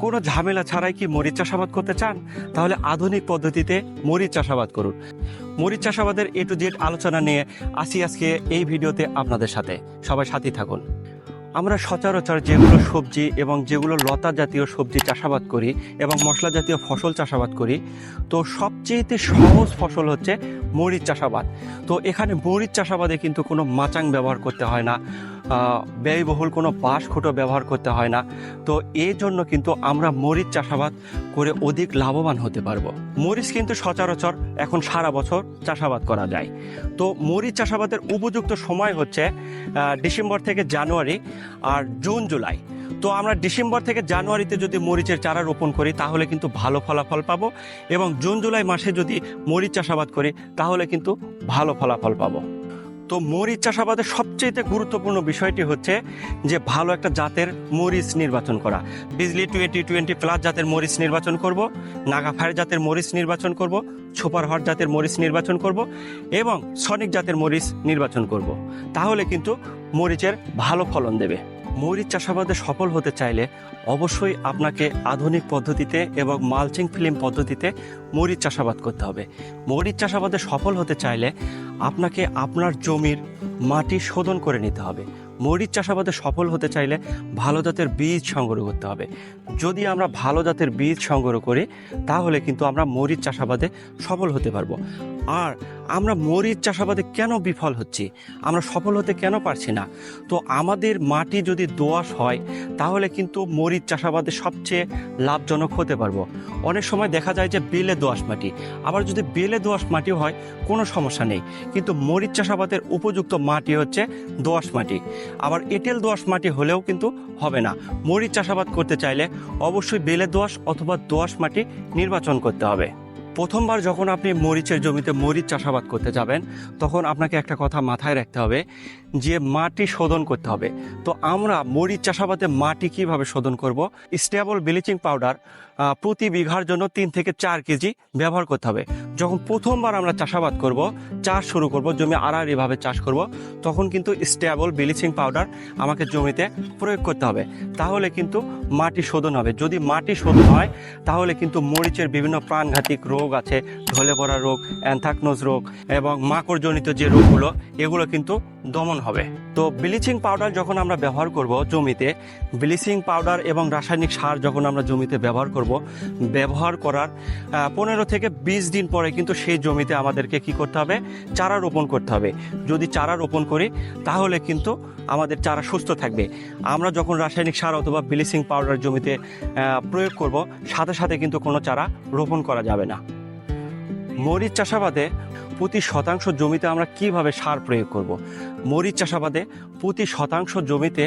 কোনো ঝামেলা ছাড়াই কি মরিচ চাষাবাদ করতে চান? তাহলে আধুনিক পদ্ধতিতে মরিচ চাষাবাদ করুন। মরিচ চাষাবাদের এ টু জেড আলোচনা নিয়ে আসি আজকে এই ভিডিওতে আপনাদের সাথে। সবাই সাথী থাকুন। আমরা সচরাচর যেগুলো সবজি এবং যেগুলো লতা জাতীয় সবজি চাষাবাদ করি এবং মশলা জাতীয় ফসল চাষাবাদ করি, তো সবচেয়েতে সহজ ফসল হচ্ছে মরিচ চাষাবাদ। তো এখানে মরিচ চাষাবাদে কিন্তু কোনো মাচাং ব্যবহার করতে হয় না। ব্যয়বহুল কোনো বাঁশ খুঁটো ব্যবহার করতে হয় না। তো এই জন্য কিন্তু আমরা মরিচ চাষাবাদ করে অধিক লাভবান হতে পারব। মরিচ কিন্তু সচরাচর এখন সারা বছর চাষাবাদ করা যায়। তো মরিচ চাষাবাদের উপযুক্ত সময় হচ্ছে ডিসেম্বর থেকে জানুয়ারি আর জুন, জুলাই। তো আমরা ডিসেম্বর থেকে জানুয়ারিতে যদি মরিচের চারা রোপণ করি, তাহলে কিন্তু ভালো ফলাফল পাবো এবং জুন, জুলাই মাসে যদি মরিচ চাষাবাদ করি, তাহলে কিন্তু ভালো ফলাফল পাবো। তো মরিচ চাষাবাদের সবচেয়ে গুরুত্বপূর্ণ বিষয়টি হচ্ছে যে ভালো একটা জাতের মরিচ নির্বাচন করা। বিজলি টোয়েন্টি টোয়েন্টি প্লাস জাতের মরিচ নির্বাচন করব নাগাফায়ার জাতের মরিচ নির্বাচন করব সুপার হট জাতের মরিচ নির্বাচন করব এবং সনিক জাতের মরিচ নির্বাচন করব। তাহলে কিন্তু মরিচের ভালো ফলন দেবে। মরিচ চাষাবাদে সফল হতে চাইলে অবশ্যই আপনাকে আধুনিক পদ্ধতিতে এবং মালচিং ফিল্ম পদ্ধতিতে মরিচ চাষাবাদ করতে হবে। মরিচ চাষাবাদে সফল হতে চাইলে আপনাকে আপনার জমির মাটি শোধন করে নিতে হবে। মরিচ চাষাবাদে সফল হতে চাইলে ভালো জাতের বীজ সংগ্রহ করতে হবে। যদি আমরা ভালো জাতের বীজ সংগ্রহ করি, তাহলে কিন্তু আমরা মরিচ চাষাবাদে সফল হতে পারব। আর আমরা মরিচ চাষাবাদে কেন বিফল হচ্ছি? আমরা সফল হতে কেন পারছি না? তো আমাদের মাটি যদি দোআঁশ হয়, তাহলে কিন্তু মরিচ চাষাবাদে সবচেয়ে লাভজনক হতে পারব। অনেক সময় দেখা যায় যে বেলে দোআঁশ মাটি, আবার যদি বেলে দোআঁশ মাটি হয়, কোনো সমস্যা নেই। কিন্তু মরিচ চাষাবাদের উপযুক্ত মাটি হচ্ছে দোআঁশ মাটি। আবার এঁটেল দোআঁশ মাটি হলেও কিন্তু হবে না। মরিচ চাষাবাদ করতে চাইলে অবশ্যই বেলে দোআঁশ অথবা দোআঁশ মাটি নির্বাচন করতে হবে। প্রথমবার যখন আপনি মরিচের জমিতে মরিচ চাষাবাদ করতে যাবেন, তখন আপনাকে একটা কথা মাথায় রাখতে হবে যে মাটি শোধন করতে হবে। তো আমরা মরিচ চাষাবাদে মাটি কীভাবে শোধন করব? স্টেবল ব্লিচিং পাউডার প্রতি বিঘার জন্য তিন থেকে চার কেজি ব্যবহার করতে হবে। যখন প্রথমবার আমরা চাষাবাদ করব, চাষ শুরু করব, জমি আড়াআড়িভাবে চাষ করব, তখন কিন্তু স্টেবল ব্লিচিং পাউডার আমাকে জমিতে প্রয়োগ করতে হবে। তাহলে কিন্তু মাটি শোধন হবে। যদি মাটি শোধন হয়, তাহলে কিন্তু মরিচের বিভিন্ন প্রাণঘাতিক রোগ আছে, ঢলে পড়া রোগ, অ্যানথাকনোজ রোগ এবং মাকড়জনিত যে রোগগুলো, এগুলো কিন্তু দমন হবে। তো ব্লিচিং পাউডার যখন আমরা ব্যবহার করব জমিতে ব্লিচিং পাউডার এবং রাসায়নিক সার যখন আমরা জমিতে ব্যবহার করব ব্যবহার করার পনেরো থেকে বিশ দিন পরে কিন্তু সেই জমিতে আমাদেরকে কি করতে হবে? চারা রোপণ করতে হবে। যদি চারা রোপণ করি, তাহলে কিন্তু আমাদের চারা সুস্থ থাকবে। আমরা যখন রাসায়নিক সার অথবা ব্লিচিং পাউডার জমিতে প্রয়োগ করব, সাথে সাথে কিন্তু কোনো চারা রোপণ করা যাবে না। মরিচ চাষাবাদে প্রতি শতাংশ জমিতে আমরা কীভাবে সার প্রয়োগ করব। মরিচ চাষাবাদে প্রতি শতাংশ জমিতে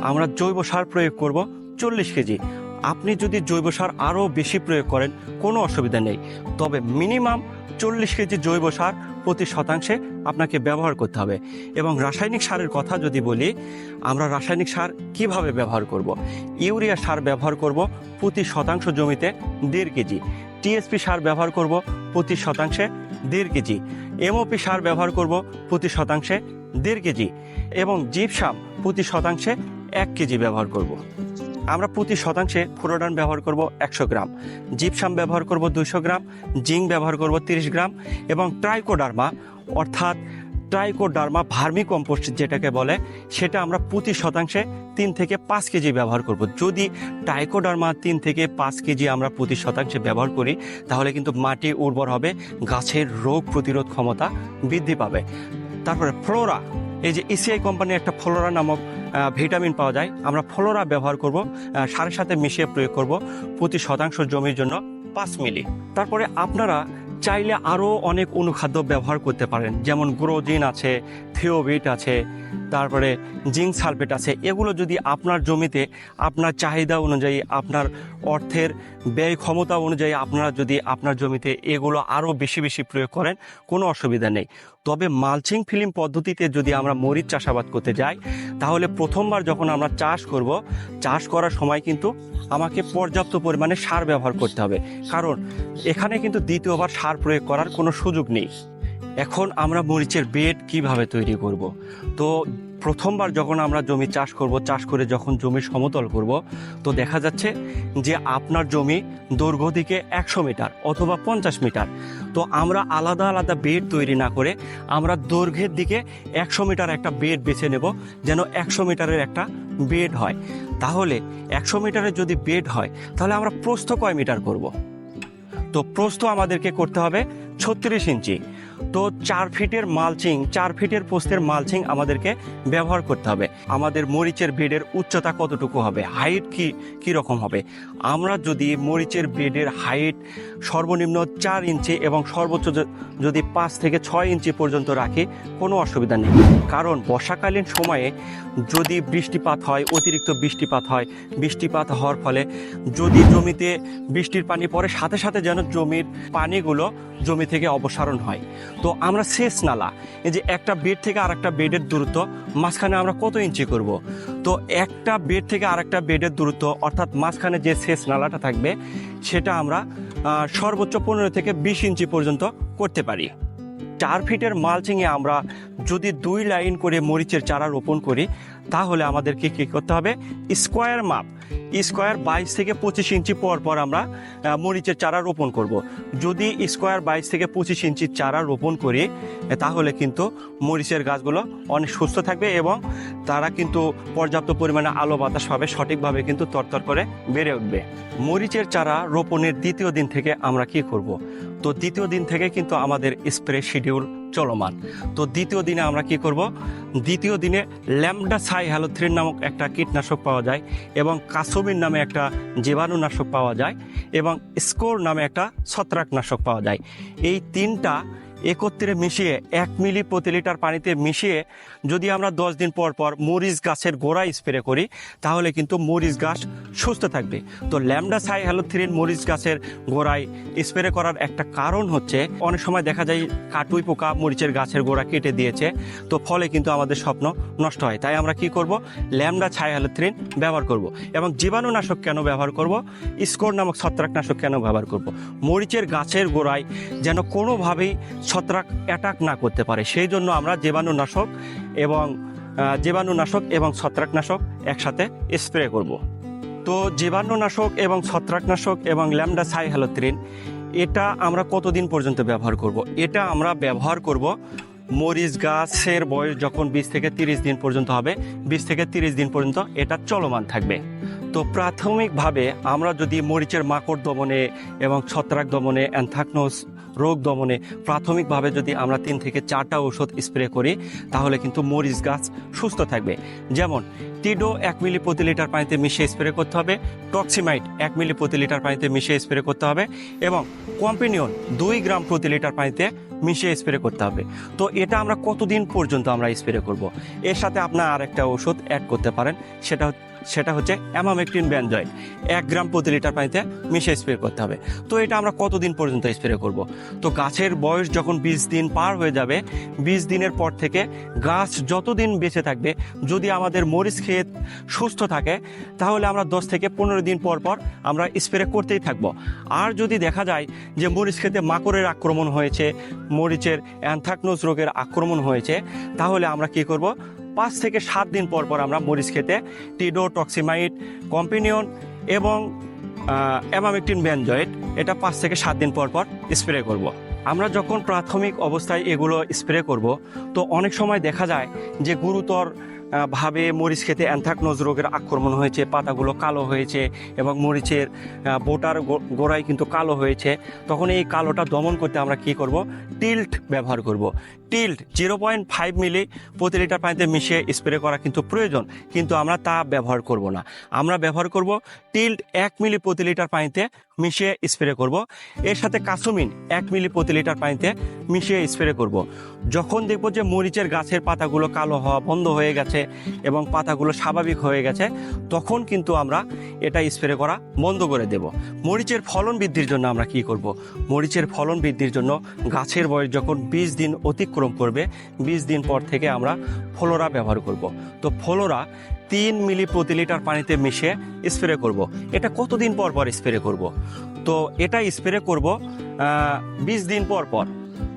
আমরা জৈব সার প্রয়োগ করব চল্লিশ কেজি। আপনি যদি জৈব সার আরও বেশি প্রয়োগ করেন, কোনো অসুবিধা নেই। তবে মিনিমাম চল্লিশ কেজি জৈব সার প্রতি শতাংশে আপনাকে ব্যবহার করতে হবে। এবং রাসায়নিক সারের কথা যদি বলি, আমরা রাসায়নিক সার কীভাবে ব্যবহার করব। ইউরিয়া সার ব্যবহার করব প্রতি শতাংশ জমিতে দেড় কেজি। টিএসপি সার ব্যবহার করব প্রতি শতাংশে দেড় কেজি। এমওপি সার ব্যবহার করব প্রতি শতাংশে দেড় কেজি। এবং জিপসাম প্রতি শতাংশে এক কেজি ব্যবহার করব। আমরা প্রতি শতাংশে ফ্লোরান ব্যবহার করব একশো গ্রাম, জিপসাম ব্যবহার করব দুশো গ্রাম, জিঙ্ক ব্যবহার করব তিরিশ গ্রাম এবং ট্রাইকোডার্মা অর্থাৎ ট্রাইকোডার্মা ভার্মি কম্পোস্ট যেটাকে বলে, সেটা আমরা প্রতি শতাংশে তিন থেকে পাঁচ কেজি ব্যবহার করব। যদি টাইকোডার্মা তিন থেকে পাঁচ কেজি আমরা প্রতি শতাংশে ব্যবহার করি, তাহলে কিন্তু মাটি উর্বর হবে, গাছের রোগ প্রতিরোধ ক্ষমতা বৃদ্ধি পাবে। তারপরে ফ্লোরা এই যে এসিআই কোম্পানির একটা ফলোরা নামক ভিটামিন পাওয়া যায়, আমরা ফলোরা ব্যবহার করব সারের সাথে মিশিয়ে প্রয়োগ করব প্রতি শতাংশ জমির জন্য পাঁচ মিলি। তারপরে আপনারা চাইলে আরও অনেক অনুখাদ্য ব্যবহার করতে পারেন, যেমন গ্রোজিন আছে, থিওবিট আছে তারপরে জিঙ্ক সালফেট আছে, এগুলো যদি আপনার জমিতে আপনার চাহিদা অনুযায়ী, আপনার অর্থের ব্যয় ক্ষমতা অনুযায়ী আপনারা যদি আপনার জমিতে এগুলো আরও বেশি বেশি প্রয়োগ করেন, কোনো অসুবিধা নেই। তবে মালচিং ফিল্ম পদ্ধতিতে যদি আমরা মরিচ চাষাবাদ করতে যাই, তাহলে প্রথমবার যখন আমরা চাষ করব, চাষ করার সময় কিন্তু আমাকে পর্যাপ্ত পরিমাণে সার ব্যবহার করতে হবে। কারণ এখানে কিন্তু দ্বিতীয়বার সার প্রয়োগ করার কোনো সুযোগ নেই। এখন আমরা মরিচের বেড কীভাবে তৈরি করব? তো প্রথমবার যখন আমরা জমি চাষ করব, চাষ করে যখন জমি সমতল করব, তো দেখা যাচ্ছে যে আপনার জমি দৈর্ঘ্য দিকে একশো মিটার অথবা পঞ্চাশ মিটার। তো আমরা আলাদা আলাদা বেড তৈরি না করে আমরা দৈর্ঘ্যের দিকে একশো মিটার একটা বেড বেছে নেব যেন একশো মিটারের একটা বেড হয়। তাহলে একশো মিটারের যদি বেড হয়, তাহলে আমরা প্রস্থ কয় মিটার করব? তো প্রস্থ আমাদেরকে করতে হবে ছত্রিশ ইঞ্চি। তো চার ফিটের মালচিং, চার ফিটের পোস্তের মালচিং আমাদেরকে ব্যবহার করতে হবে। আমাদের মরিচের বেডের উচ্চতা কতটুকু হবে? হাইট কি কি রকম হবে? আমরা যদি মরিচের বেডের হাইট সর্বনিম্ন চার ইঞ্চি এবং সর্বোচ্চ যদি পাঁচ থেকে ছয় ইঞ্চি পর্যন্ত রাখি, কোনো অসুবিধা নেই। কারণ বর্ষাকালীন সময়ে যদি বৃষ্টিপাত হয়, অতিরিক্ত বৃষ্টিপাত হয়, বৃষ্টিপাত হওয়ার ফলে যদি জমিতে বৃষ্টির পানি পড়ে, সাথে সাথে যেন জমির পানিগুলো জমি থেকে অপসারণ হয়। তো আমরা শেষ নালা। এই যে একটা বেড থেকে আর একটা বেডের দূরত্ব, মাঝখানে আমরা কত ইঞ্চি করব? তো একটা বেড থেকে আর একটা বেডের দূরত্ব, অর্থাৎ মাঝখানে যে শেষ নালাটা থাকবে, সেটা আমরা সর্বোচ্চ পনেরো থেকে বিশ ইঞ্চি পর্যন্ত করতে পারি। চার ফিটের মালচিংয়ে আমরা যদি দুই লাইন করে মরিচের চারা রোপণ করি তাহলে আমাদেরকে কী করতে হবে স্কোয়ার মাপ স্কোয়ার বাইশ থেকে পঁচিশ ইঞ্চি পর পর আমরা মরিচের চারা রোপণ করব। যদি স্কোয়ার বাইশ থেকে পঁচিশ ইঞ্চি চারা রোপণ করি তাহলে কিন্তু মরিচের গাছগুলো অনেক সুস্থ থাকবে এবং তারা কিন্তু পর্যাপ্ত পরিমাণে আলো বাতাস পাবে, সঠিকভাবে কিন্তু তরতর করে বেড়ে উঠবে মরিচের চারা রোপণের দ্বিতীয় দিন থেকে আমরা কি করব। তো দ্বিতীয় দিন থেকে কিন্তু আমাদের স্প্রে শিডিউল চলমান। তো দ্বিতীয় দিনে আমরা কি করব? দ্বিতীয় দিনে ল্যামডা সাই হ্যালোথ্রিন নামক একটা কীটনাশক পাওয়া যায় এবং কাসুমিন নামে একটা জীবাণুনাশক পাওয়া যায় এবং স্কোর নামে একটা ছত্রাকনাশক পাওয়া যায়। এই তিনটা একত্রে মিশিয়ে এক মিলি প্রতি লিটার পানিতে মিশিয়ে যদি আমরা দশ দিন পর পর মরিচ গাছের গোড়ায় স্প্রে করি, তাহলে কিন্তু মরিচ গাছ সুস্থ থাকবে। তো ল্যামডা সাই হ্যালোথ্রিন মরিচ গাছের গোড়ায় স্প্রে করার একটা কারণ হচ্ছে, অনেক সময় দেখা যায় কাটুই পোকা মরিচের গাছের গোড়া কেটে দিয়েছে, তো ফলে কিন্তু আমাদের স্বপ্ন নষ্ট হয়। তাই আমরা কি করব? ল্যামডা ছাই হ্যালোথ্রিন ব্যবহার করব এবং জীবাণুনাশক কেন ব্যবহার করব? স্কোর নামক ছত্রাকনাশক কেন ব্যবহার করব? মরিচের গাছের গোড়ায় যেন কোনোভাবেই ছত্রাক অ্যাটাক না করতে পারে। সেই জন্য আমরা জীবাণুনাশক এবং জীবাণুনাশক এবং ছত্রাকনাশক একসাথে স্প্রে করব। তো জীবাণুনাশক এবং ছত্রাকনাশক এবং ল্যামডা সাই হ্যালোথ্রিন এটা আমরা কতদিন পর্যন্ত ব্যবহার করব? এটা আমরা ব্যবহার করব মরিচ গাছের বয়স যখন বিশ থেকে তিরিশ দিন পর্যন্ত হবে, বিশ থেকে তিরিশ দিন পর্যন্ত এটা চলমান থাকবে। তো প্রাথমিকভাবে আমরা যদি মরিচের মাকড় দমনে এবং ছত্রাক দমনে, অ্যানথাকনোস রোগ দমনে প্রাথমিকভাবে যদি আমরা তিন থেকে চারটা ওষুধ স্প্রে করি, তাহলে কিন্তু মরিচ গাছ সুস্থ থাকবে। যেমন, টিডো এক মিলি প্রতি লিটার পানিতে মিশিয়ে স্প্রে করতে হবে, টক্সিমাইট এক মিলি প্রতি লিটার পানিতে মিশিয়ে স্প্রে করতে হবে এবং কম্পিনিয়ন দুই গ্রাম প্রতি লিটার পানিতে মিশিয়ে স্প্রে করতে হবে। তো এটা আমরা কতদিন পর্যন্ত আমরা স্প্রে করব? এর সাথে আপনার আরেকটা ওষুধ অ্যাড করতে পারেন, সেটা সেটা হচ্ছে অ্যামামেকটিন ব্যানজয়েড এক গ্রাম প্রতি লিটার পানিতে মিশিয়ে স্প্রে করতে হবে। তো এটা আমরা কতদিন পর্যন্ত স্প্রে করব? তো গাছের বয়স যখন বিশ দিন পার হয়ে যাবে, বিশ দিনের পর থেকে গাছ যতদিন বেঁচে থাকবে, যদি আমাদের মরিচ ক্ষেত সুস্থ থাকে, তাহলে আমরা দশ থেকে পনেরো দিন পর পর আমরা স্প্রে করতেই থাকব। আর যদি দেখা যায় যে মরিচ ক্ষেতে মাকড়ের আক্রমণ হয়েছে, মরিচের অ্যানথাকনোস রোগের আক্রমণ হয়েছে, তাহলে আমরা কি করব? পাঁচ থেকে সাত দিন পর পর আমরা মরিচ খেতে, টিডো, টক্সিমাইট, কম্পিনিয়ন এবং অ্যামামিকটিন ব্যানজয়েড, এটা পাঁচ থেকে সাত দিন পর পর স্প্রে করব। আমরা যখন প্রাথমিক অবস্থায় এগুলো স্প্রে করব, তো অনেক সময় দেখা যায় যে গুরুতর ভাবে মরিচ খেতে অ্যানথাকনোজ রোগের আক্রমণ হয়েছে, পাতাগুলো কালো হয়েছে এবং মরিচের বোটার গোড়ায় কিন্তু কালো হয়েছে। তখন এই কালোটা দমন করতে আমরা কি করব? টিল্ট ব্যবহার করব। Tilt zero point five milli প্রতি লিটার পানিতে মিশিয়ে স্প্রে করা কিন্তু প্রয়োজন, কিন্তু আমরা তা ব্যবহার করব না। আমরা ব্যবহার করব টিল্ট এক মিলি প্রতি লিটার পানিতে মিশিয়ে স্প্রে করব। এর সাথে কাসুমিন এক মিলি প্রতি লিটার পানিতে মিশিয়ে স্প্রে করব। যখন দেখব যে মরিচের গাছের পাতাগুলো কালো হওয়া বন্ধ হয়ে গেছে এবং পাতাগুলো স্বাভাবিক হয়ে গেছে, তখন কিন্তু আমরা এটা স্প্রে করা বন্ধ করে দেব। মরিচের ফলন বৃদ্ধির জন্য আমরা কি করব? মরিচের ফলন বৃদ্ধির জন্য গাছের বয়স যখন বিশ দিন অতিক্রম করবে, বিশ দিন পর থেকে আমরা ফলোরা ব্যবহার করব। তো ফ্লোরা তিন মিলি প্রতি লিটার পানিতে মিশে স্প্রে করব। এটা কতদিন পর পর স্প্রে করব? তো এটা স্প্রে করব বিশ দিন পর পর।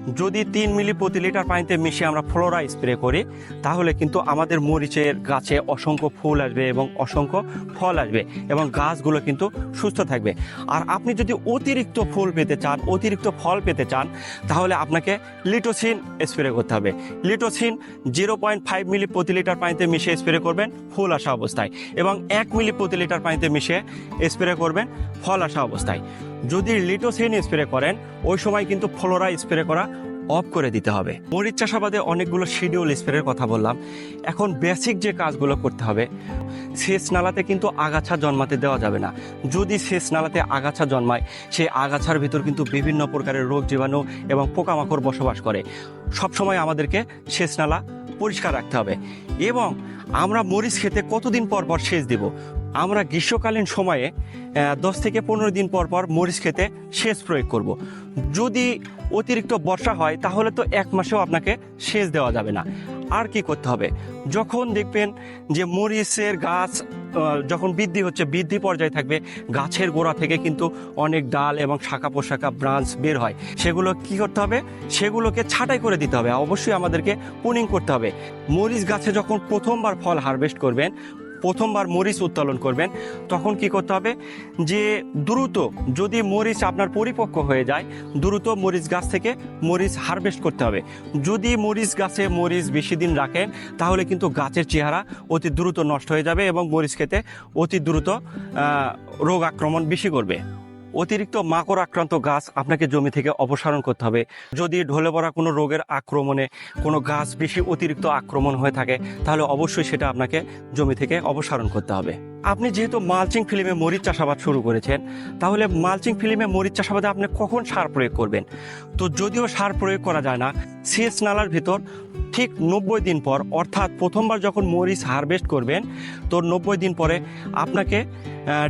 যদি তিন মিলি প্রতি লিটার পানিতে মিশিয়ে আমরা ফ্লোরা স্প্রে করি, তাহলে কিন্তু আমাদের মরিচের গাছে অসংখ্য ফুল আসবে এবং অসংখ্য ফল আসবে এবং গাছগুলো কিন্তু সুস্থ থাকবে। আর আপনি যদি অতিরিক্ত ফুল পেতে চান, অতিরিক্ত ফল পেতে চান, তাহলে আপনাকে লিটোসিন স্প্রে করতে হবে। লিটোসিন জিরো পয়েন্ট ফাইভ মিলি প্রতি লিটার পানিতে মিশিয়ে স্প্রে করবেন, ফুল আসা অবস্থায় এবং এক মিলি প্রতি লিটার পানিতে মিশিয়ে স্প্রে করবেন, ফল আসা অবস্থায়। যদি লিটোসিন স্প্রে করেন, ওই সময় কিন্তু ফ্লোরা স্প্রে করা অফ করে দিতে হবে। মরিচ চাষাবাদে অনেকগুলো শিডিউল স্প্রের কথা বললাম। এখন বেসিক যে কাজগুলো করতে হবে, সেচ নালাতে কিন্তু আগাছা জন্মাতে দেওয়া যাবে না। যদি সেচ নালাতে আগাছা জন্মায়, সেই আগাছার ভিতর কিন্তু বিভিন্ন প্রকারের রোগ জীবাণু এবং পোকামাকড় বসবাস করে। সবসময় আমাদেরকে সেচ নালা পরিষ্কার রাখতে হবে। এবং আমরা মরিচ খেতে কতদিন পর পর সেচ দিব? আমরা গ্রীষ্মকালীন সময়ে দশ থেকে পনেরো দিন পর পর মরিচ খেতে সেচ প্রয়োগ করব। যদি অতিরিক্ত বর্ষা হয়, তাহলে তো এক মাসেও আপনাকে সেচ দেওয়া যাবে না। আর কি করতে হবে? যখন দেখবেন যে মরিচের গাছ যখন বৃদ্ধি হচ্ছে, বৃদ্ধি পর্যায়ে থাকবে, গাছের গোড়া থেকে কিন্তু অনেক ডাল এবং শাখা পোশাখা ব্রাঞ্চ বের হয়। সেগুলো কি করতে হবে? সেগুলোকে ছাঁটাই করে দিতে হবে। অবশ্যই আমাদেরকে পুনিং করতে হবে। মরিচ গাছে যখন প্রথমবার ফল হারভেস্ট করবেন প্রথমবার মরিচ উত্তোলন করবেন, তখন কি করতে হবে? যে দ্রুত যদি মরিচ আপনার পরিপক্ক হয়ে যায়, দ্রুত মরিচ গাছ থেকে মরিচ হারভেস্ট করতে হবে। যদি মরিচ গাছে মরিচ বেশি দিন রাখেন, তাহলে কিন্তু গাছের চেহারা অতি দ্রুত নষ্ট হয়ে যাবে এবং মরিচ খেতে অতি দ্রুত রোগ আক্রমণ বেশি করবে। অতিরিক্ত মাকড় আক্রান্ত গাছ আপনাকে জমি থেকে অপসারণ করতে হবে। যদি ঢলে পড়া কোনো রোগের আক্রমণে কোনো গাছ বেশি অতিরিক্ত আক্রমণ হয়ে থাকে, তাহলে অবশ্যই সেটা আপনাকে জমি থেকে অপসারণ করতে হবে। আপনি যেহেতু মালচিং ফিল্মে মরিচ চাষাবাদ শুরু করেছেন, তাহলে মালচিং ফিল্মে মরিচ চাষাবাদে আপনি কখন সার প্রয়োগ করবেন? তো যদিও সার প্রয়োগ করা যায় না, সেচ নালার ভিতর ঠিক নব্বই দিন পর, অর্থাৎ প্রথমবার যখন মরিচ হারভেস্ট করবেন, তো নব্বই দিন পরে আপনাকে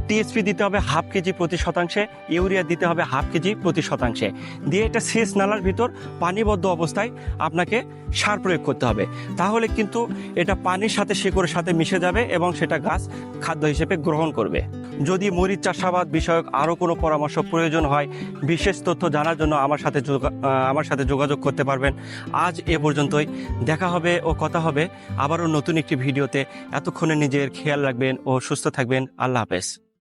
টিএসপি দিতে হবে হাফ কেজি প্রতি শতাংশে, ইউরিয়া দিতে হবে হাফ কেজি প্রতি শতাংশে। দিয়ে এটা সেচ নালার ভিতর পানিবদ্ধ অবস্থায় আপনাকে সার প্রয়োগ করতে হবে। তাহলে কিন্তু এটা পানির সাথে শিকড়ের সাথে মিশে যাবে এবং সেটা গাছ খাদ্য হিসেবে গ্রহণ করবে। যদি মরিচ চাষাবাদ বিষয়ক আরও কোনো পরামর্শ প্রয়োজন হয়, বিশেষ তথ্য জানার জন্য আমার সাথে আমার সাথে যোগাযোগ করতে পারবেন। আজ এ পর্যন্তই। দেখা হবে ও কথা হবে। আবারও নতুন একটি ভিডিওতে। এতক্ষণে নিজের খেয়াল রাখবেন ও সুস্থ থাকবেন। আল্লাহ হাফেজ।